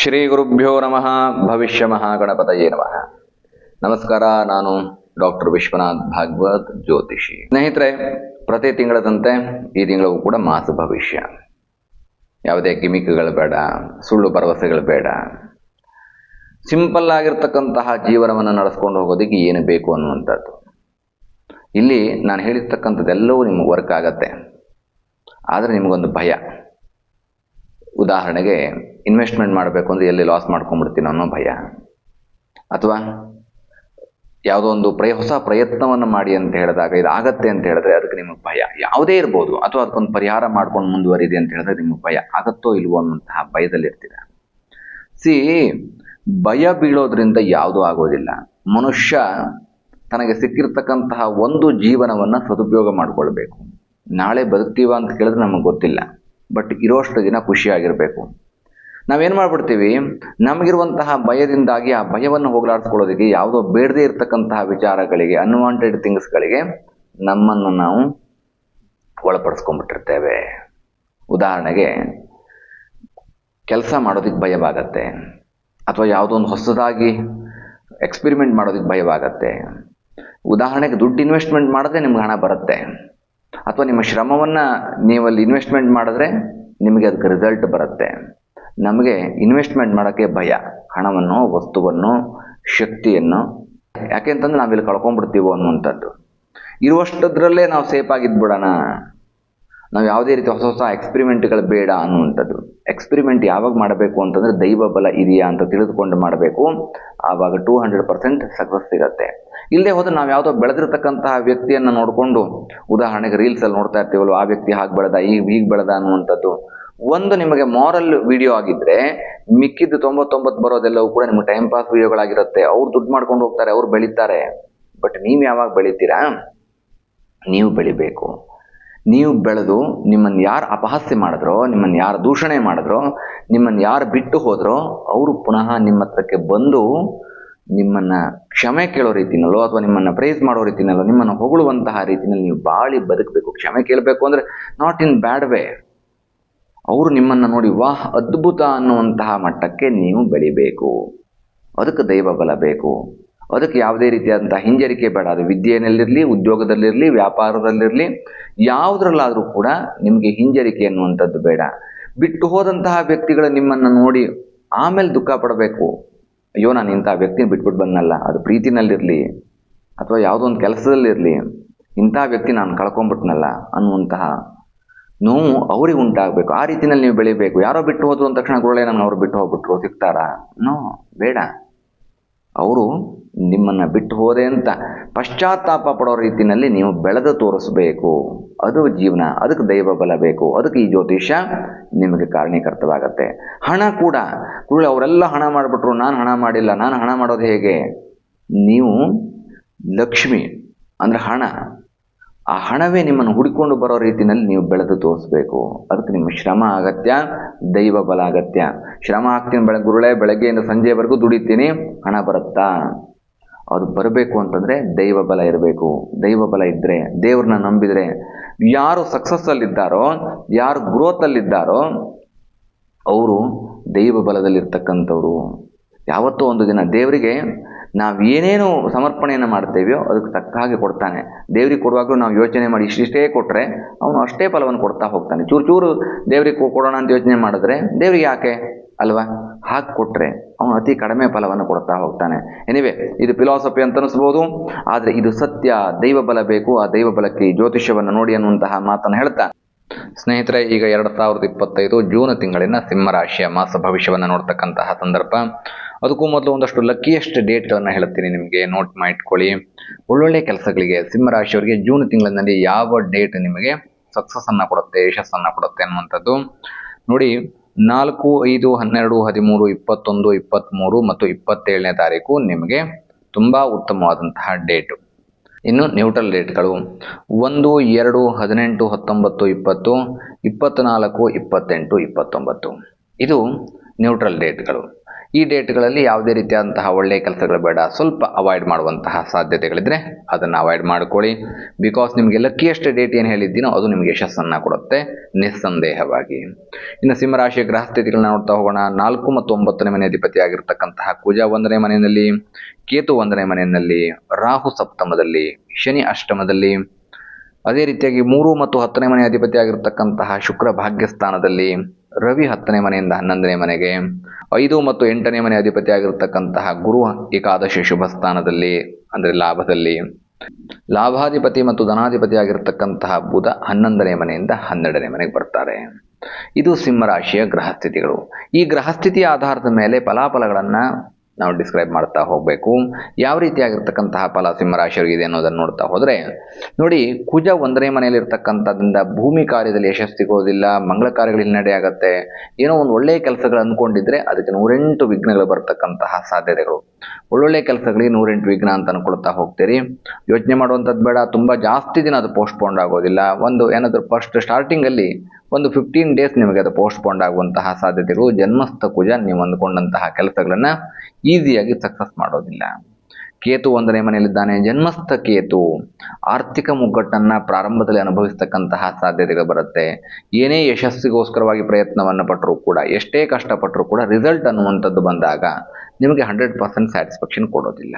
ಶ್ರೀ ಗುರುಭ್ಯೋ ನಮಃ. ಭವಿಷ್ಯ ಮಹಾಗಣಪತಯೇ ನಮಃ. ನಮಸ್ಕಾರ, ನಾನು ಡಾಕ್ಟರ್ ವಿಶ್ವನಾಥ್ ಭಾಗವತ್ ಜ್ಯೋತಿಷಿ. ಸ್ನೇಹಿತರೆ, ಪ್ರತಿ ತಿಂಗಳದಂತೆ ಈ ತಿಂಗಳು ಕೂಡ ಮಾಸು ಭವಿಷ್ಯ. ಯಾವುದೇ ಗಿಮಿಕ್ಗಳು ಬೇಡ, ಸುಳ್ಳು ಭರವಸೆಗಳು ಬೇಡ. ಸಿಂಪಲ್ ಆಗಿರ್ತಕ್ಕಂತಹ ಜೀವನವನ್ನು ನಡೆಸ್ಕೊಂಡು ಹೋಗೋದಕ್ಕೆ ಏನು ಬೇಕು ಅನ್ನುವಂಥದ್ದು. ಇಲ್ಲಿ ನಾನು ಹೇಳಿರ್ತಕ್ಕಂಥದ್ದೆಲ್ಲವೂ ನಿಮಗೆ ವರ್ಕ್ ಆಗತ್ತೆ ಆದರೆ ನಿಮಗೊಂದು ಭಯ. ಉದಾಹರಣೆಗೆ ಇನ್ವೆಸ್ಟ್ಮೆಂಟ್ ಮಾಡಬೇಕು ಅಂದರೆ ಎಲ್ಲಿ ಲಾಸ್ ಮಾಡ್ಕೊಂಡ್ಬಿಡ್ತೀನಿ ಅನ್ನೋ ಭಯ. ಅಥವಾ ಯಾವುದೋ ಒಂದು ಪ್ರಯ, ಹೊಸ ಪ್ರಯತ್ನವನ್ನು ಮಾಡಿ ಅಂತ ಹೇಳಿದಾಗ ಇದು ಆಗತ್ತೆ ಅಂತ ಹೇಳಿದ್ರೆ ಅದಕ್ಕೆ ನಿಮಗೆ ಭಯ. ಯಾವುದೇ ಇರ್ಬೋದು. ಅಥವಾ ಅದಕ್ಕೊಂದು ಪರಿಹಾರ ಮಾಡ್ಕೊಂಡು ಮುಂದುವರಿದೆ ಅಂತ ಹೇಳಿದ್ರೆ ನಿಮಗೆ ಭಯ. ಆಗತ್ತೋ ಇಲ್ವೋ ಅನ್ನುವಂತಹ ಭಯದಲ್ಲಿರ್ತೀರ? ಸಿ, ಭಯ ಬೀಳೋದ್ರಿಂದ ಯಾವುದೂ ಆಗೋದಿಲ್ಲ. ಮನುಷ್ಯ ತನಗೆ ಸಿಕ್ಕಿರ್ತಕ್ಕಂತಹ ಒಂದು ಜೀವನವನ್ನು ಸದುಪಯೋಗ ಮಾಡಿಕೊಳ್ಬೇಕು. ನಾಳೆ ಬದುಕ್ತೀವ ಅಂತ ಕೇಳಿದ್ರೆ ನಮಗೆ ಗೊತ್ತಿಲ್ಲ. ಬಟ್ ಇರೋಷ್ಟು ದಿನ ಖುಷಿಯಾಗಿರಬೇಕು. ನಾವೇನು ಮಾಡ್ಬಿಡ್ತೀವಿ? ನಮಗಿರುವಂತಹ ಭಯದಿಂದಾಗಿ ಆ ಭಯವನ್ನು ಹೋಗಲಾಡಿಸ್ಕೊಳ್ಳೋದಕ್ಕೆ ಯಾವುದೋ ಬೇಡದೇ ಇರತಕ್ಕಂತಹ ವಿಚಾರಗಳಿಗೆ ಅನ್ವಾಂಟೆಡ್ ಥಿಂಗ್ಸ್ಗಳಿಗೆ ನಮ್ಮನ್ನು ನಾವು ಒಳಪಡಿಸ್ಕೊಂಡ್ಬಿಟ್ಟಿರ್ತೇವೆ. ಉದಾಹರಣೆಗೆ, ಕೆಲಸ ಮಾಡೋದಕ್ಕೆ ಭಯವಾಗತ್ತೆ. ಅಥವಾ ಯಾವುದೋ ಒಂದು ಹೊಸದಾಗಿ ಎಕ್ಸ್ಪೆರಿಮೆಂಟ್ ಮಾಡೋದಕ್ಕೆ ಭಯವಾಗತ್ತೆ. ಉದಾಹರಣೆಗೆ, ದುಡ್ಡು ಇನ್ವೆಸ್ಟ್ಮೆಂಟ್ ಮಾಡಿದ್ರೆ ನಿಮ್ಗೆ ಹಣ ಬರುತ್ತೆ. ಅಥವಾ ನಿಮ್ಮ ಶ್ರಮವನ್ನು ನೀವಲ್ಲಿ ಇನ್ವೆಸ್ಟ್ಮೆಂಟ್ ಮಾಡಿದ್ರೆ ನಿಮಗೆ ಅದಕ್ಕೆ ರಿಸಲ್ಟ್ ಬರುತ್ತೆ. ನಮಗೆ ಇನ್ವೆಸ್ಟ್ಮೆಂಟ್ ಮಾಡೋಕ್ಕೆ ಭಯ, ಹಣವನ್ನು, ವಸ್ತುವನ್ನು, ಶಕ್ತಿಯನ್ನು. ಯಾಕೆಂತಂದ್ರೆ ನಾವಿಲ್ಲಿ ಕಳ್ಕೊಂಡ್ಬಿಡ್ತೀವೋ ಅನ್ನುವಂಥದ್ದು. ಇರುವಷ್ಟದ್ರಲ್ಲೇ ನಾವು ಸೇಫ್ ಆಗಿದ್ಬಿಡೋಣ ನಾವು ಯಾವುದೇ ರೀತಿ ಹೊಸ ಹೊಸ ಎಕ್ಸ್ಪೆರಿಮೆಂಟ್ಗಳು ಬೇಡ ಅನ್ನುವಂಥದ್ದು. ಎಕ್ಸ್ಪೆರಿಮೆಂಟ್ ಯಾವಾಗ ಮಾಡಬೇಕು ಅಂತಂದರೆ ದೈವ ಬಲ ಇದೆಯಾ ಅಂತ ತಿಳಿದುಕೊಂಡು ಮಾಡಬೇಕು. ಆವಾಗ ಟೂ ಹಂಡ್ರೆಡ್ ಪರ್ಸೆಂಟ್ ಸಕ್ಸಸ್ ಸಿಗತ್ತೆ. ಇಲ್ಲದೆ ಹೋದ್ರೆ ನಾವು ಯಾವುದೋ ಬೆಳೆದಿರ್ತಕ್ಕಂತಹ ವ್ಯಕ್ತಿಯನ್ನು ನೋಡಿಕೊಂಡು, ಉದಾಹರಣೆಗೆ ರೀಲ್ಸಲ್ಲಿ ನೋಡ್ತಾ ಇರ್ತೀವಲ್ವ, ಆ ವ್ಯಕ್ತಿ ಹಾಗೆ ಬೆಳೆದ ಈಗ ಹೀಗೆ ಬೆಳೆದ ಅನ್ನುವಂಥದ್ದು. ಒಂದು ನಿಮಗೆ ಮಾರಲ್ ವಿಡಿಯೋ ಆಗಿದ್ರೆ, ಮಿಕ್ಕಿದ್ದು ತೊಂಬತ್ತೊಂಬತ್ತು ಬರೋದೆಲ್ಲವೂ ಕೂಡ ನಿಮ್ಗೆ ಟೈಮ್ ಪಾಸ್ ವಿಡಿಯೋಗಳಾಗಿರುತ್ತೆ ಅವ್ರು ದುಡ್ಡು ಮಾಡ್ಕೊಂಡು ಹೋಗ್ತಾರೆ, ಅವ್ರು ಬೆಳೀತಾರೆ. ಬಟ್ ನೀವು ಯಾವಾಗ ಬೆಳಿತೀರಾ? ನೀವು ಬೆಳಿಬೇಕು. ನೀವು ಬೆಳೆದು ನಿಮ್ಮನ್ನು ಯಾರು ಅಪಹಾಸ್ಯ ಮಾಡಿದ್ರೋ, ನಿಮ್ಮನ್ನು ಯಾರು ದೂಷಣೆ ಮಾಡಿದ್ರೋ, ನಿಮ್ಮನ್ನು ಯಾರು ಬಿಟ್ಟು ಹೋದ್ರೋ, ಅವರು ಪುನಃ ನಿಮ್ಮ ಹತ್ರಕ್ಕೆ ಬಂದು ನಿಮ್ಮನ್ನು ಕ್ಷಮೆ ಕೇಳೋ ರೀತಿನಲ್ಲೋ ಅಥವಾ ನಿಮ್ಮನ್ನು ಪ್ರೈಸ್ ಮಾಡೋ ರೀತಿನಲ್ಲೋ, ನಿಮ್ಮನ್ನು ಹೊಗಳುವಂತಹ ರೀತಿನಲ್ಲಿ ನೀವು ಬಾಳಿ ಬದುಕಬೇಕು. ಕ್ಷಮೆ ಕೇಳಬೇಕು ಅಂದರೆ ನಾಟ್ ಇನ್ ಬ್ಯಾಡ್ ವೇ ಅವರು ನಿಮ್ಮನ್ನು ನೋಡಿ ವಾಹ್ ಅದ್ಭುತ ಅನ್ನುವಂತಹ ಮಟ್ಟಕ್ಕೆ ನೀವು ಬೆಳಿಬೇಕು. ಅದಕ್ಕೆ ದೈವ ಬಲ ಬೇಕು. ಅದಕ್ಕೆ ಯಾವುದೇ ರೀತಿಯಾದಂಥ ಹಿಂಜರಿಕೆ ಬೇಡ. ಅದು ವಿದ್ಯೆಯಲ್ಲಿರಲಿ, ಉದ್ಯೋಗದಲ್ಲಿರಲಿ, ವ್ಯಾಪಾರದಲ್ಲಿರಲಿ, ಯಾವುದರಲ್ಲಾದರೂ ಕೂಡ ನಿಮಗೆ ಹಿಂಜರಿಕೆ ಅನ್ನುವಂಥದ್ದು ಬೇಡ. ಬಿಟ್ಟು ಹೋದಂತಹ ವ್ಯಕ್ತಿಗಳು ನಿಮ್ಮನ್ನು ನೋಡಿ ಆಮೇಲೆ ದುಃಖ ಪಡಬೇಕು. ಅಯ್ಯೋ, ನಾನು ಇಂಥ ವ್ಯಕ್ತಿನ ಬಿಟ್ಬಿಟ್ಟು ಬಂದಲ್ಲ ಅದು ಪ್ರೀತಿನಲ್ಲಿರಲಿ ಅಥವಾ ಯಾವುದೋ ಒಂದು ಕೆಲಸದಲ್ಲಿರಲಿ ಇಂಥ ವ್ಯಕ್ತಿ ನಾನು ಕಳ್ಕೊಂಬಿಟ್ನಲ್ಲ ಅನ್ನುವಂತಹ ನೋವು ಅವ್ರಿಗೆ ಉಂಟಾಗಬೇಕು. ಆ ರೀತಿಯಲ್ಲಿ ನೀವು ಬೆಳಿಬೇಕು. ಯಾರೋ ಬಿಟ್ಟು ಹೋದ್ರು ಅಂದ ತಕ್ಷಣ ಗುರುಳೆ ನಾನು ಅವ್ರು ಬಿಟ್ಟು ಹೋಗ್ಬಿಟ್ರು. ಸಿಗ್ತಾರಾ? ನೋ, ಬೇಡ. ಅವರು ನಿಮ್ಮನ್ನು ಬಿಟ್ಟು ಹೋದೆ ಅಂತ ಪಶ್ಚಾತ್ತಾಪ ಪಡೋ ರೀತಿಯಲ್ಲಿ ನೀವು ಬೆಳೆದು ತೋರಿಸ್ಬೇಕು. ಅದು ಜೀವನ, ಅದಕ್ಕೆ ದೈವ ಬಲ ಬೇಕು. ಅದಕ್ಕೆ ಈ ಜ್ಯೋತಿಷ್ಯ ನಿಮಗೆ ಕಾರಣೀಕರ್ತವಾಗತ್ತೆ ಹಣ ಕೂಡ. ಗುರುಳೆ, ಅವರೆಲ್ಲ ಹಣ ಮಾಡಿಬಿಟ್ರು. ನಾನು ಹಣ ಮಾಡಿಲ್ಲ. ನಾನು ಹಣ ಮಾಡೋದು ಹೇಗೆ? ನೀವು ಲಕ್ಷ್ಮಿ, ಅಂದರೆ ಹಣ. ಆ ಹಣವೇ ನಿಮ್ಮನ್ನು ಹುಡುಕೊಂಡು ಬರೋ ರೀತಿಯಲ್ಲಿ ನೀವು ಬೆಳೆದು ತೋರಿಸ್ಬೇಕು. ಅದಕ್ಕೆ ನಿಮ್ಮ ಶ್ರಮ ಅಗತ್ಯ, ದೈವ ಬಲ ಅಗತ್ಯ. ಶ್ರಮ ಆಗ್ತೀನಿ ಬೆಳಗ್ಗೆ ಗುರುಳೆ, ಬೆಳಗ್ಗೆಯಿಂದ ಸಂಜೆವರೆಗೂ ದುಡಿತೀನಿ, ಹಣ ಬರುತ್ತಾ? ಅದು ಬರಬೇಕು ಅಂತಂದರೆ ದೈವ ಬಲ ಇರಬೇಕು. ದೈವ ಬಲ ಇದ್ದರೆ ದೇವ್ರನ್ನ ನಂಬಿದರೆ ಯಾರು ಸಕ್ಸಸ್ಸಲ್ಲಿದ್ದಾರೋ ಯಾರು ಗ್ರೋತಲ್ಲಿದ್ದಾರೋ ಅವರು ದೈವ ಬಲದಲ್ಲಿರ್ತಕ್ಕಂಥವ್ರು. ಯಾವತ್ತೋ ಒಂದು ದಿನ ದೇವರಿಗೆ ನಾವು ಏನೇನು ಸಮರ್ಪಣೆಯನ್ನು ಮಾಡ್ತೇವೆಯೋ ಅದಕ್ಕೆ ತಕ್ಕ ಹಾಗೆ ಕೊಡ್ತಾನೆ. ದೇವ್ರಿಗೆ ಕೊಡುವಾಗಲೂ ನಾವು ಯೋಚನೆ ಮಾಡಿ ಇಷ್ಟಿಷ್ಟೇ ಕೊಟ್ಟರೆ ಅವನು ಅಷ್ಟೇ ಫಲವನ್ನು ಕೊಡ್ತಾ ಹೋಗ್ತಾನೆ. ಚೂರು ಚೂರು ದೇವರಿಗೆ ಕೊಡೋಣ ಅಂತ ಯೋಚನೆ ಮಾಡಿದ್ರೆ ದೇವ್ರಿಗೆ ಯಾಕೆ? ಅಲ್ವಾ? ಹಾಗೆ ಕೊಟ್ಟರೆ ಅವನು ಅತಿ ಕಡಿಮೆ ಫಲವನ್ನು ಕೊಡ್ತಾ ಹೋಗ್ತಾನೆ. ಎನಿವೆ ಇದು ಫಿಲಾಸಫಿ ಅಂತ ಅನಿಸ್ಬೋದು. ಆದರೆ ಇದು ಸತ್ಯ ದೈವ ಬಲ ಬೇಕು. ಆ ದೈವ ಬಲಕ್ಕೆ ಜ್ಯೋತಿಷ್ಯವನ್ನು ನೋಡಿ ಅನ್ನುವಂತಹ ಮಾತನ್ನು ಹೇಳ್ತಾ ಸ್ನೇಹಿತರೆ, ಈಗ ಎರಡು ಸಾವಿರದ ಇಪ್ಪತ್ತೈದು ಜೂನ್ ತಿಂಗಳಿನ ಸಿಂಹರಾಶಿಯ ಮಾಸ ಭವಿಷ್ಯವನ್ನು ನೋಡ್ತಕ್ಕಂತಹ ಸಂದರ್ಭ. ಅದಕ್ಕೂ ಮೊದಲು ಒಂದಷ್ಟು ಲಕ್ಕಿಯೆಸ್ಟ್ ಡೇಟ್ಗಳನ್ನು ಹೇಳ್ತೀನಿ ನಿಮಗೆ. ನೋಟ್ ಮಾಡಿಟ್ಕೊಳ್ಳಿ ಒಳ್ಳೊಳ್ಳೆ ಕೆಲಸಗಳಿಗೆ ಸಿಂಹರಾಶಿಯವರಿಗೆ ಜೂನ್ ತಿಂಗಳಿನಲ್ಲಿ ಯಾವ ಡೇಟ್ ನಿಮಗೆ ಸಕ್ಸಸ್ ಸಕ್ಸಸ್ಸನ್ನು ಕೊಡುತ್ತೆ, ಯಶಸ್ಸನ್ನು ಕೊಡುತ್ತೆ ಅನ್ನುವಂಥದ್ದು. ನೋಡಿ, ನಾಲ್ಕು, ಐದು, ಹನ್ನೆರಡು, ಹದಿಮೂರು, ಇಪ್ಪತ್ತೊಂದು ಇಪ್ಪತ್ತ್ಮೂರು ಮತ್ತು ಇಪ್ಪತ್ತೇಳನೇ ತಾರೀಕು ನಿಮಗೆ ತುಂಬ ಉತ್ತಮವಾದಂತಹ ಡೇಟು ಇನ್ನು ನ್ಯೂಟ್ರಲ್ ಡೇಟ್ಗಳು ಒಂದು ಎರಡು ಹದಿನೆಂಟು ಹತ್ತೊಂಬತ್ತು ಇಪ್ಪತ್ತು ಇಪ್ಪತ್ತ್ನಾಲ್ಕು ಇಪ್ಪತ್ತೆಂಟು ಇಪ್ಪತ್ತೊಂಬತ್ತು. ಇದು ನ್ಯೂಟ್ರಲ್ ಡೇಟ್ಗಳು ಈ ಡೇಟ್ಗಳಲ್ಲಿ ಯಾವುದೇ ರೀತಿಯಾದಂತಹ ಒಳ್ಳೆಯ ಕೆಲಸಗಳು ಬೇಡ. ಸ್ವಲ್ಪ ಅವಾಯ್ಡ್ ಮಾಡುವಂತಹ ಸಾಧ್ಯತೆಗಳಿದ್ರೆ ಅದನ್ನು ಅವಾಯ್ಡ್ ಮಾಡ್ಕೊಳ್ಳಿ. ಬಿಕಾಸ್ ನಿಮಗೆ ಲಕ್ಕಿಯೆಸ್ಟ್ ಡೇಟ್ ಏನು ಹೇಳಿದ್ದೀನೋ ಅದು ನಿಮಗೆ ಯಶಸ್ಸನ್ನು ಕೊಡುತ್ತೆ. ನಿಸ್ಸಂದೇಹವಾಗಿ. ಇನ್ನು ಸಿಂಹರಾಶಿಯ ಗ್ರಹ ಸ್ಥಿತಿಗಳನ್ನ ನೋಡ್ತಾ ಹೋಗೋಣ. ನಾಲ್ಕು ಮತ್ತು ಒಂಬತ್ತನೇ ಮನೆ ಅಧಿಪತಿಯಾಗಿರ್ತಕ್ಕಂತಹ ಕುಜ ಒಂದನೇ ಮನೆಯಲ್ಲಿ, ಕೇತು ಒಂದನೇ ಮನೆಯಲ್ಲಿ, ರಾಹು ಸಪ್ತಮದಲ್ಲಿ, ಶನಿ ಅಷ್ಟಮದಲ್ಲಿ, ಅದೇ ರೀತಿಯಾಗಿ ಮೂರು ಮತ್ತು ಹತ್ತನೇ ಮನೆ ಅಧಿಪತಿಯಾಗಿರ್ತಕ್ಕಂತಹ ಶುಕ್ರ ಭಾಗ್ಯಸ್ಥಾನದಲ್ಲಿ ರವಿ ಹತ್ತನೇ ಮನೆಯಿಂದ ಹನ್ನೊಂದನೇ ಮನೆಗೆ, ಐದು ಮತ್ತು ಎಂಟನೇ ಮನೆ ಅಧಿಪತಿ ಆಗಿರತಕ್ಕಂತಹ ಗುರು ಏಕಾದಶಿ ಶುಭ ಸ್ಥಾನದಲ್ಲಿ, ಅಂದರೆ ಲಾಭದಲ್ಲಿ, ಲಾಭಾಧಿಪತಿ ಮತ್ತು ಧನಾಧಿಪತಿ ಆಗಿರತಕ್ಕಂತಹ ಬುಧ ಹನ್ನೊಂದನೇ ಮನೆಯಿಂದ ಹನ್ನೆರಡನೇ ಮನೆಗೆ ಬರ್ತಾರೆ. ಇದು ಸಿಂಹರಾಶಿಯ ಗ್ರಹಸ್ಥಿತಿಗಳು. ಈ ಗ್ರಹಸ್ಥಿತಿಯ ಆಧಾರದ ಮೇಲೆ ಫಲಾಫಲಗಳನ್ನು ನಾವು ಡಿಸ್ಕ್ರೈಬ್ ಮಾಡ್ತಾ ಹೋಗಬೇಕು. ಯಾವ ರೀತಿಯಾಗಿರ್ತಕ್ಕಂತಹ ಫಲ ಸಿಂಹರಾಶಿಯವರಿಗೆ ಅನ್ನೋದನ್ನು ನೋಡ್ತಾ ಹೋದರೆ, ನೋಡಿ ಕುಜ ಒಂದನೇ ಮನೆಯಲ್ಲಿ ಇರ್ತಕ್ಕಂಥದ್ರಿಂದ ಭೂಮಿ ಕಾರ್ಯದಲ್ಲಿ ಯಶಸ್ಸು ಸಿಗೋದಿಲ್ಲ, ಮಂಗಳ ಕಾರ್ಯಗಳು ಹಿನ್ನಡೆ ಆಗುತ್ತೆ, ಏನೋ ಒಂದು ಒಳ್ಳೆಯ ಕೆಲಸಗಳು ಅಂದ್ಕೊಂಡಿದ್ರೆ ಅದಕ್ಕೆ ನೂರೆಂಟು ವಿಘ್ನಗಳು ಬರ್ತಕ್ಕಂತಹ ಸಾಧ್ಯತೆಗಳು. ಒಳ್ಳೊಳ್ಳೆ ಕೆಲಸಗಳಿಗೆ ನೂರೆಂಟು ವಿಘ್ನ ಅಂತ ಅನ್ಕೊಳ್ತಾ ಹೋಗ್ತೀರಿ. ಯೋಚನೆ ಮಾಡುವಂಥದ್ದು ಬೇಡ, ತುಂಬ ಜಾಸ್ತಿ ದಿನ ಅದು ಪೋಸ್ಟ್ಪೋಂಡ್ ಆಗೋದಿಲ್ಲ. ಒಂದು ಏನಾದರೂ ಫಸ್ಟ್ ಸ್ಟಾರ್ಟಿಂಗಲ್ಲಿ ಒಂದು ಫಿಫ್ಟೀನ್ ಡೇಸ್ ನಿಮಗೆ ಅದು ಪೋಸ್ಟ್ಪೋಂಡ್ ಆಗುವಂತಹ ಸಾಧ್ಯತೆಗಳು ಜನ್ಮಸ್ಥ ಕುಜ ನೀವು ಅಂದುಕೊಂಡಂತಹ ಕೆಲಸಗಳನ್ನು ಈಸಿಯಾಗಿ ಸಕ್ಸಸ್ ಮಾಡೋದಿಲ್ಲ. ಕೇತು ಒಂದನೇ ಮನೆಯಲ್ಲಿದ್ದಾನೆ. ಜನ್ಮಸ್ಥ ಕೇತು ಆರ್ಥಿಕ ಮುಗ್ಗಟ್ಟನ್ನು ಪ್ರಾರಂಭದಲ್ಲಿ ಅನುಭವಿಸ್ತಕ್ಕಂತಹ ಸಾಧ್ಯತೆಗಳು ಬರುತ್ತೆ. ಏನೇ ಯಶಸ್ಸಿಗೋಸ್ಕರವಾಗಿ ಪ್ರಯತ್ನವನ್ನು ಪಟ್ಟರೂ ಕೂಡ, ಎಷ್ಟೇ ಕಷ್ಟಪಟ್ಟರೂ ಕೂಡ ರಿಸಲ್ಟ್ ಅನ್ನುವಂಥದ್ದು ಬಂದಾಗ ನಿಮಗೆ ಹಂಡ್ರೆಡ್ ಪರ್ಸೆಂಟ್ ಸ್ಯಾಟಿಸ್ಫ್ಯಾಕ್ಷನ್ ಕೊಡೋದಿಲ್ಲ.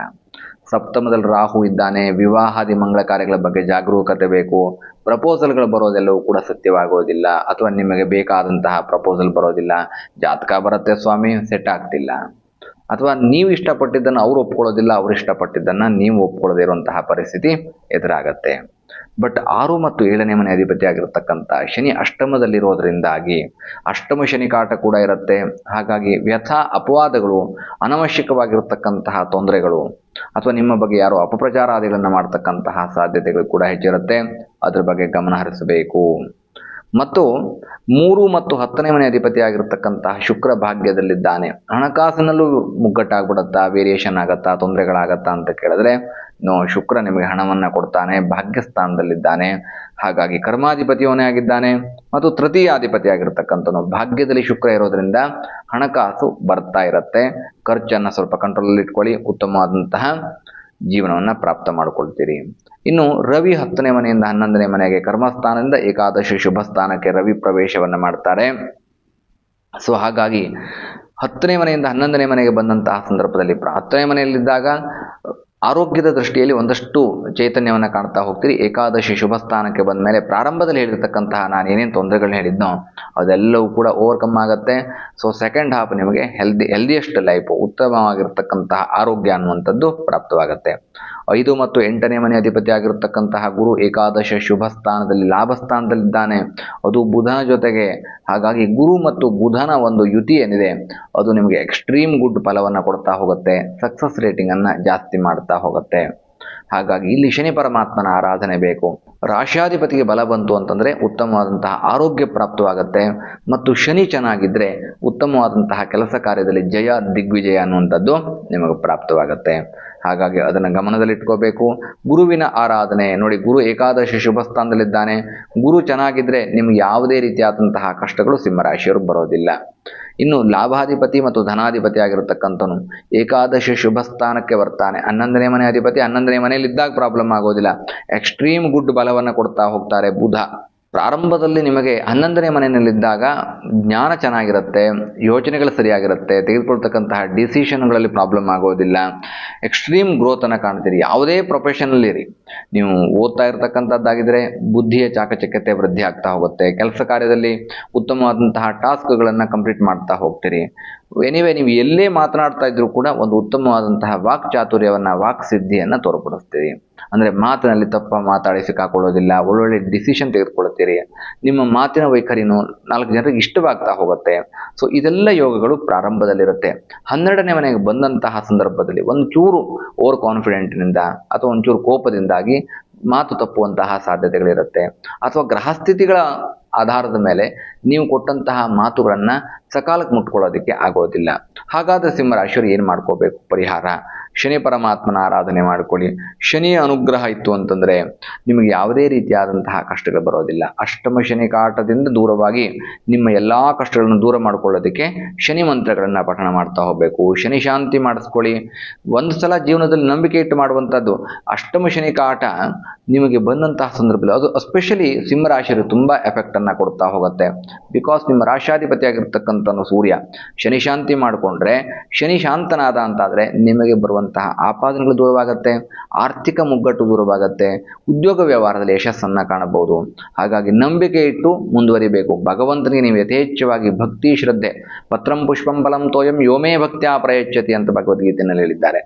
ಸಪ್ತಮದಲ್ಲಿ ರಾಹು ಇದ್ದಾನೆ, ವಿವಾಹಾದಿ ಮಂಗಳ ಕಾರ್ಯಗಳ ಬಗ್ಗೆ ಜಾಗರೂಕತೆ ಬೇಕು. ಪ್ರಪೋಸಲ್ಗಳು ಬರೋದೆಲ್ಲವೂ ಕೂಡ ಸತ್ಯವಾಗೋದಿಲ್ಲ. ಅಥವಾ ನಿಮಗೆ ಬೇಕಾದಂತಹ ಪ್ರಪೋಸಲ್ ಬರೋದಿಲ್ಲ. ಜಾತಕ ಬರುತ್ತೆ ಸ್ವಾಮಿ ಸೆಟ್ ಆಗ್ತಿಲ್ಲ. ಅಥವಾ ನೀವು ಇಷ್ಟಪಟ್ಟಿದ್ದನ್ನು ಅವ್ರು ಒಪ್ಕೊಳ್ಳೋದಿಲ್ಲ, ಅವ್ರು ಇಷ್ಟಪಟ್ಟಿದ್ದನ್ನು ನೀವು ಒಪ್ಕೊಳ್ಳದೇ ಇರುವಂತಹ ಪರಿಸ್ಥಿತಿ ಎದುರಾಗತ್ತೆ. ಬಟ್ ಆರು ಮತ್ತು ಏಳನೇ ಮನೆ ಅಧಿಪತಿ ಆಗಿರತಕ್ಕಂಥ ಶನಿ ಅಷ್ಟಮದಲ್ಲಿರೋದ್ರಿಂದಾಗಿ ಅಷ್ಟಮ ಶನಿ ಕಾಟ ಕೂಡ ಇರುತ್ತೆ. ಹಾಗಾಗಿ ವ್ಯಥ, ಅಪವಾದಗಳು, ಅನವಶ್ಯಕವಾಗಿರತಕ್ಕಂತಹ ತೊಂದರೆಗಳು ಅಥವಾ ನಿಮ್ಮ ಬಗ್ಗೆ ಯಾರೋ ಅಪಪ್ರಚಾರಾದಿಗಳನ್ನು ಮಾಡ್ತಕ್ಕಂತಹ ಸಾಧ್ಯತೆಗಳು ಕೂಡ ಹೆಚ್ಚಿರುತ್ತೆ. ಅದ್ರ ಬಗ್ಗೆ ಗಮನ ಹರಿಸಬೇಕು. ಮತ್ತು ಮೂರು ಮತ್ತು ಹತ್ತನೇ ಮನೆ ಅಧಿಪತಿ ಆಗಿರ್ತಕ್ಕಂತಹ ಶುಕ್ರ ಭಾಗ್ಯದಲ್ಲಿದ್ದಾನೆ. ಹಣಕಾಸಿನಲ್ಲೂ ಮುಗ್ಗಟ್ಟಾಗ್ಬಿಡತ್ತಾ ವೇರಿಯೇಷನ್ ಆಗತ್ತಾ, ತೊಂದರೆಗಳಾಗತ್ತಾ ಅಂತ ಕೇಳಿದ್ರೆ, ನೋ, ಶುಕ್ರ ನಿಮಗೆ ಹಣವನ್ನು ಕೊಡ್ತಾನೆ, ಭಾಗ್ಯಸ್ಥಾನದಲ್ಲಿದ್ದಾನೆ. ಹಾಗಾಗಿ ಕರ್ಮಾಧಿಪತಿಯವನೇ ಆಗಿದ್ದಾನೆ ಮತ್ತು ತೃತೀಯಾಧಿಪತಿ ಆಗಿರ್ತಕ್ಕಂಥನು ಭಾಗ್ಯದಲ್ಲಿ ಶುಕ್ರ ಇರೋದ್ರಿಂದ ಹಣಕಾಸು ಬರ್ತಾ ಇರುತ್ತೆ. ಖರ್ಚನ್ನು ಸ್ವಲ್ಪ ಕಂಟ್ರೋಲಲ್ಲಿ ಇಟ್ಕೊಳ್ಳಿ, ಉತ್ತಮವಾದಂತಹ ಜೀವನವನ್ನು ಪ್ರಾಪ್ತ ಮಾಡಿಕೊಳ್ತೀರಿ. ಇನ್ನು ರವಿ ಹತ್ತನೇ ಮನೆಯಿಂದ ಹನ್ನೊಂದನೇ ಮನೆಗೆ ಕರ್ಮಸ್ಥಾನದಿಂದ ಏಕಾದಶಿ ಶುಭ ಸ್ಥಾನಕ್ಕೆ ರವಿ ಪ್ರವೇಶವನ್ನು ಮಾಡ್ತಾರೆ. ಸೊ ಹಾಗಾಗಿ ಹತ್ತನೇ ಮನೆಯಿಂದ ಹನ್ನೊಂದನೇ ಮನೆಗೆ ಬಂದಂತಹ ಸಂದರ್ಭದಲ್ಲಿ ಹತ್ತನೇ ಮನೆಯಲ್ಲಿದ್ದಾಗ ಆರೋಗ್ಯದ ದೃಷ್ಟಿಯಲ್ಲಿ ಒಂದಷ್ಟು ಚೈತನ್ಯವನ್ನು ಕಾಣ್ತಾ ಹೋಗ್ತೀರಿ. ಏಕಾದಶಿ ಶುಭ ಸ್ಥಾನಕ್ಕೆ ಬಂದ ಮೇಲೆ ಪ್ರಾರಂಭದಲ್ಲಿ ಹೇಳಿರ್ತಕ್ಕಂತಹ ನಾನು ಏನೇನು ತೊಂದರೆಗಳನ್ನ ಹೇಳಿದ್ನೋ ಅದೆಲ್ಲವೂ ಕೂಡ ಓವರ್ಕಮ್ ಆಗುತ್ತೆ. ಸೊ ಸೆಕೆಂಡ್ ಹಾಫ್ ನಿಮಗೆ ಹೆಲ್ದಿ ಹೆಲ್ದಿಯೆಸ್ಟ್ ಲೈಫು ಉತ್ತಮವಾಗಿರ್ತಕ್ಕಂತಹ ಆರೋಗ್ಯ ಅನ್ನುವಂಥದ್ದು ಪ್ರಾಪ್ತವಾಗುತ್ತೆ. ಐದು ಮತ್ತು ಎಂಟನೇ ಮನೆ ಅಧಿಪತಿ ಆಗಿರತಕ್ಕಂತಹ ಗುರು ಏಕಾದಶ ಶುಭ ಸ್ಥಾನದಲ್ಲಿ ಲಾಭ ಸ್ಥಾನದಲ್ಲಿದ್ದಾನೆ. ಅದು ಬುಧನ ಜೊತೆಗೆ ಹಾಗಾಗಿ ಗುರು ಮತ್ತು ಬುಧನ ಒಂದು ಯುತಿ ಏನಿದೆ, ಅದು ನಿಮಗೆ ಎಕ್ಸ್ಟ್ರೀಮ್ ಗುಡ್ ಫಲವನ್ನು ಕೊಡ್ತಾ ಹೋಗುತ್ತೆ ಸಕ್ಸಸ್ ರೇಟಿಂಗನ್ನು ಜಾಸ್ತಿ ಮಾಡ್ತಾ ಹೋಗುತ್ತೆ. ಹಾಗಾಗಿ ಇಲ್ಲಿ ಶನಿ ಪರಮಾತ್ಮನ ಆರಾಧನೆ ಬೇಕು. ರಾಶಾಧಿಪತಿಗೆ ಬಲ ಬಂತು ಅಂತಂದರೆ ಉತ್ತಮವಾದಂತಹ ಆರೋಗ್ಯ ಪ್ರಾಪ್ತವಾಗುತ್ತೆ. ಮತ್ತು ಶನಿ ಚೆನ್ನಾಗಿದ್ದರೆ ಉತ್ತಮವಾದಂತಹ ಕೆಲಸ ಕಾರ್ಯದಲ್ಲಿ ಜಯ, ದಿಗ್ವಿಜಯ ಅನ್ನುವಂಥದ್ದು ನಿಮಗೆ ಪ್ರಾಪ್ತವಾಗುತ್ತೆ. ಹಾಗಾಗಿ ಅದನ್ನು ಗಮನದಲ್ಲಿಟ್ಕೋಬೇಕು. ಗುರುವಿನ ಆರಾಧನೆ, ನೋಡಿ ಗುರು ಏಕಾದಶಿ ಶುಭ ಸ್ಥಾನದಲ್ಲಿದ್ದಾನೆ ಗುರು ಚೆನ್ನಾಗಿದ್ದರೆ ನಿಮ್ಗೆ ಯಾವುದೇ ರೀತಿಯಾದಂತಹ ಕಷ್ಟಗಳು ಸಿಂಹರಾಶಿಯವರು ಬರೋದಿಲ್ಲ. ಇನ್ನು ಲಾಭಾಧಿಪತಿ ಮತ್ತು ಧನಾಧಿಪತಿ ಆಗಿರತಕ್ಕಂಥನು ಏಕಾದಶಿ ಶುಭ ಸ್ಥಾನಕ್ಕೆ ಬರ್ತಾನೆ. ಹನ್ನೊಂದನೇ ಮನೆ ಅಧಿಪತಿ ಹನ್ನೊಂದನೇ ಮನೆಯಲ್ಲಿ ಇದ್ದಾಗ ಪ್ರಾಬ್ಲಮ್ ಆಗೋದಿಲ್ಲ. ಎಕ್ಸ್ಟ್ರೀಮ್ ಗುಡ್ ಬಲವನ್ನು ಕೊಡ್ತಾ ಹೋಗ್ತಾರೆ ಬುಧ. ಪ್ರಾರಂಭದಲ್ಲಿ ನಿಮಗೆ ಹನ್ನೊಂದನೇ ಮನೆಯಲ್ಲಿದ್ದಾಗ ಜ್ಞಾನ ಚೆನ್ನಾಗಿರುತ್ತೆ, ಯೋಚನೆಗಳು ಸರಿಯಾಗಿರುತ್ತೆ, ತೆಗೆದುಕೊಳ್ತಕ್ಕಂತಹ ಡಿಸಿಷನ್ಗಳಲ್ಲಿ ಪ್ರಾಬ್ಲಮ್ ಆಗೋದಿಲ್ಲ. ಎಕ್ಸ್ಟ್ರೀಮ್ ಗ್ರೋತನ್ನು ಕಾಣ್ತೀರಿ. ಯಾವುದೇ ಪ್ರೊಫೆಷನಲ್ಲಿರಿ ನೀವು ಓದ್ತಾ ಇರತಕ್ಕಂಥದ್ದಾಗಿದ್ದರೆ ಬುದ್ಧಿಯ ಚಾಕಚಕ್ಯತೆ ವೃದ್ಧಿ ಆಗ್ತಾ ಹೋಗುತ್ತೆ. ಕೆಲಸ ಕಾರ್ಯದಲ್ಲಿ ಉತ್ತಮವಾದಂತಹ ಟಾಸ್ಕ್ಗಳನ್ನು ಕಂಪ್ಲೀಟ್ ಮಾಡ್ತಾ ಹೋಗ್ತೀರಿ. ಎನಿವೆ ನೀವು ಎಲ್ಲೇ ಮಾತನಾಡ್ತಾ ಇದ್ರೂ ಕೂಡ ಒಂದು ಉತ್ತಮವಾದಂತಹ ವಾಕ್ ಚಾತುರ್ಯವನ್ನ ವಾಕ್ ಸಿದ್ಧಿಯನ್ನ ತೋರ್ಪಡಿಸ್ತೀರಿ. ಅಂದರೆ ಮಾತಿನಲ್ಲಿ ತಪ್ಪ ಮಾತಾಡಿ ಸಿಕ್ಕಾಕೊಳ್ಳೋದಿಲ್ಲ, ಒಳ್ಳೊಳ್ಳೆ ಡಿಸಿಷನ್ ತೆಗೆದುಕೊಳ್ಳುತ್ತೀರಿ. ನಿಮ್ಮ ಮಾತಿನ ವೈಖರಿನೂ ನಾಲ್ಕು ಜನರಿಗೆ ಇಷ್ಟವಾಗ್ತಾ ಹೋಗುತ್ತೆ. ಸೊ ಇದೆಲ್ಲ ಯೋಗಗಳು ಪ್ರಾರಂಭದಲ್ಲಿರುತ್ತೆ. ಹನ್ನೆರಡನೇ ಮನೆಗೆ ಬಂದಂತಹ ಸಂದರ್ಭದಲ್ಲಿ ಒಂದು ಚೂರು ಓವರ್ ಕಾನ್ಫಿಡೆಂಟ್ನಿಂದ ಅಥವಾ ಒಂಚೂರು ಕೋಪದಿಂದಾಗಿ ಮಾತು ತಪ್ಪುವಂತಹ ಸಾಧ್ಯತೆಗಳಿರುತ್ತೆ. ಅಥವಾ ಗ್ರಹಸ್ಥಿತಿಗಳ ಆಧಾರದ ಮೇಲೆ ನೀವು ಕೊಟ್ಟಂತಹ ಮಾತುಗಳನ್ನು ಸಕಾಲಕ್ಕೆ ಮುಟ್ಕೊಳ್ಳೋದಕ್ಕೆ ಆಗೋದಿಲ್ಲ. ಹಾಗಾದರೆ ಸಿಂಹರಾಶಿಯವರು ಏನು ಮಾಡ್ಕೋಬೇಕು? ಪರಿಹಾರ? ಶನಿ ಪರಮಾತ್ಮನ ಆರಾಧನೆ ಮಾಡಿಕೊಳ್ಳಿ. ಶನಿಯ ಅನುಗ್ರಹ ಇತ್ತು ಅಂತಂದರೆ ನಿಮಗೆ ಯಾವುದೇ ರೀತಿಯಾದಂತಹ ಕಷ್ಟಗಳು ಬರೋದಿಲ್ಲ. ಅಷ್ಟಮ ಶನಿ ಕಾಟದಿಂದ ದೂರವಾಗಿ ನಿಮ್ಮ ಎಲ್ಲ ಕಷ್ಟಗಳನ್ನು ದೂರ ಮಾಡಿಕೊಳ್ಳೋದಕ್ಕೆ ಶನಿ ಮಂತ್ರಗಳನ್ನು ಪಠಣ ಮಾಡ್ತಾ ಹೋಗಬೇಕು. ಶನಿ ಶಾಂತಿ ಮಾಡಿಸ್ಕೊಳ್ಳಿ. ಒಂದು ಸಲ ಜೀವನದಲ್ಲಿ ನಂಬಿಕೆ ಇಟ್ಟು ಮಾಡುವಂಥದ್ದು ಅಷ್ಟಮ ಶನಿ ಕಾಟ ನಿಮಗೆ ಬಂದಂತಹ ಸಂದರ್ಭದಲ್ಲಿ ಅದು ಎಸ್ಪೆಷಲಿ ಸಿಂಹರಾಶಿಯರು ತುಂಬ ಎಫೆಕ್ಟನ್ನು ಕೊಡ್ತಾ ಹೋಗುತ್ತೆ. ಬಿಕಾಸ್ ನಿಮ್ಮ ರಾಶಾಧಿಪತಿಯಾಗಿರ್ತಕ್ಕಂಥ ಸೂರ್ಯ. ಶನಿ ಶಾಂತಿ ಮಾಡಿಕೊಂಡ್ರೆ, ಶನಿ ಶಾಂತನಾದ ಅಂತಾದರೆ ನಿಮಗೆ ಬರುವಂತಹ ಆಪಾದನೆಗಳು ದೂರವಾಗುತ್ತೆ, ಆರ್ಥಿಕ ಮುಗ್ಗಟ್ಟು ದೂರವಾಗುತ್ತೆ, ಉದ್ಯೋಗ ವ್ಯವಹಾರದಲ್ಲಿ ಯಶಸ್ಸನ್ನು ಕಾಣಬಹುದು. ಹಾಗಾಗಿ ನಂಬಿಕೆ ಇಟ್ಟು ಮುಂದುವರಿಬೇಕು. ಭಗವಂತನಿಗೆ ನೀವು ಯಥೇಚ್ಛವಾಗಿ ಭಕ್ತಿ, ಶ್ರದ್ಧೆ, ಪತ್ರಂ ಪುಷ್ಪಂ ಬಲಂ ತೋಯಂ ಯೋಮೇ ಭಕ್ತಿಯ ಪ್ರಯಚ್ಛತಿ ಅಂತ ಭಗವದ್ಗೀತೆಯಲ್ಲಿ ಹೇಳಿದ್ದಾರೆ.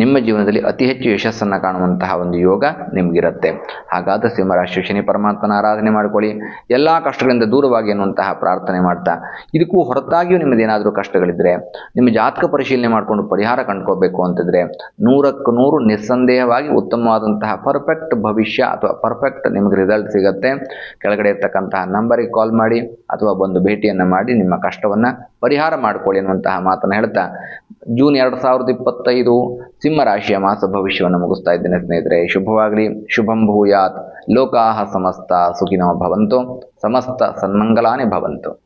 ನಿಮ್ಮ ಜೀವನದಲ್ಲಿ ಅತಿ ಹೆಚ್ಚು ಯಶಸ್ಸನ್ನು ಕಾಣುವಂತಹ ಒಂದು ಯೋಗ ನಿಮಗಿರುತ್ತೆ. ಹಾಗಾದ ಸಿಂಹರಾಶಿ ಶನಿ ಪರಮಾತ್ಮನ ಆರಾಧನೆ ಮಾಡಿಕೊಳ್ಳಿ. ಎಲ್ಲ ಕಷ್ಟಗಳಿಂದ ದೂರವಾಗಿ ಅನ್ನುವಂತಹ ಪ್ರಾರ್ಥನೆ ಮಾಡ್ತಾ, ಇದಕ್ಕೂ ಹೊರತಾಗಿಯೂ ನಿಮ್ಮದೇನಾದರೂ ಕಷ್ಟಗಳಿದ್ದರೆ ನಿಮ್ಮ ಜಾತಕ ಪರಿಶೀಲನೆ ಮಾಡಿಕೊಂಡು ಪರಿಹಾರ ಕಂಡುಕೋಬೇಕು ಅಂತಿದ್ರೆ, ನೂರಕ್ಕೆ ನೂರು ನಿಸ್ಸಂದೇಹವಾಗಿ ಉತ್ತಮವಾದಂತಹ ಪರ್ಫೆಕ್ಟ್ ಭವಿಷ್ಯ ಅಥವಾ ಪರ್ಫೆಕ್ಟ್ ನಿಮಗೆ ರಿಸಲ್ಟ್ ಸಿಗುತ್ತೆ. ಕೆಳಗಡೆ ಇರ್ತಕ್ಕಂತಹ ನಂಬರಿಗೆ ಕಾಲ್ ಮಾಡಿ ಅಥವಾ ಬಂದು ಭೇಟಿಯನ್ನು ಮಾಡಿ ನಿಮ್ಮ ಕಷ್ಟವನ್ನು ಪರಿಹಾರ ಮಾಡಿಕೊಳ್ಳಿ ಅನ್ನುವಂತಹ ಮಾತನ್ನು ಹೇಳ್ತಾ ಜೂನ್ ಎರಡು ಸಾವಿರದ ಇಪ್ಪತ್ತೈದು ಸಿಂಹರಾಶಿಯ ಮಾಸ ಭವಿಷ್ಯವನ್ನು ಮುಗಿಸ್ತಾ ಇದ್ದೇನೆ ಸ್ನೇಹಿತರೆ. ಶುಭವಾಗಲಿ, ಶುಭಂ ಭೂಯಾತ್, ಲೋಕಾಹ ಸಮಸ್ತ ಸುಖಿನೋ ಭವಂತು, ಸಮಸ್ತ ಸನ್ಮಂಗಲಾನೇ ಭವಂತು.